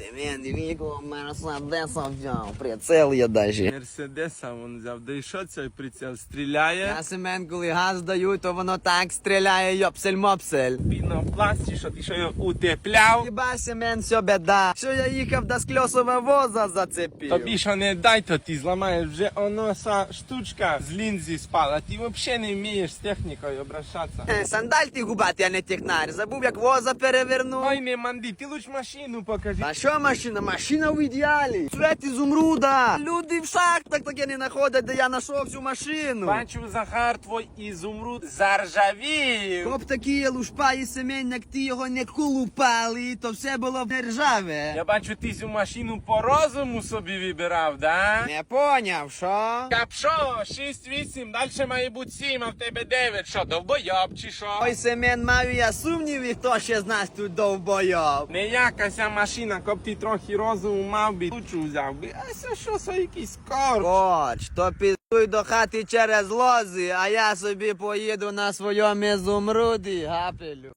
Семен, віку, Мерседеса взяв, прицел є даже. Мерседеса він взяв. Да і що цей прицел стріляє? Я Семен, коли газ даю, то воно так стріляє, йопсель-мопсель. Пінопласті, що ти що його утепляв. Хіба Семен, все беда. Що я їхав до скльосового воза зацепив. Тобі що не дай, то ти зламаєш вже оно са штучка з лінзі спала. Ти взагалі не вмієш з технікою обращатися. Е, Сандаль ти губати, а не технар. Забув, як воза перевернув. Ой, не манди, ти луч машину покажи. Що машина? Машина в ідеалі. Цвет ізумруда. Люди в шахтах таке не знаходять, де я знайшов цю машину. Бачу, Захар, твой ізумруд заржавів. Коп такі лушпа і семен, як ти його не колупали, то все було б ржаве. Я бачу, ти цю машину по розуму собі вибирав, да? Не поняв, що? Капшо, 6-8, далі має бути 7, а в тебе 9. Що, довбойоб чи що? Ой, Семен, маю я сумніви, хто ще з нас тут довбойоб. Не якася машина, коп ти трохи розуму мав би, тучу взяв би. А це що, це якийсь корч? Корч, то піздуй до хати через лози, а я собі поїду на своєму ізумруді, гапелю.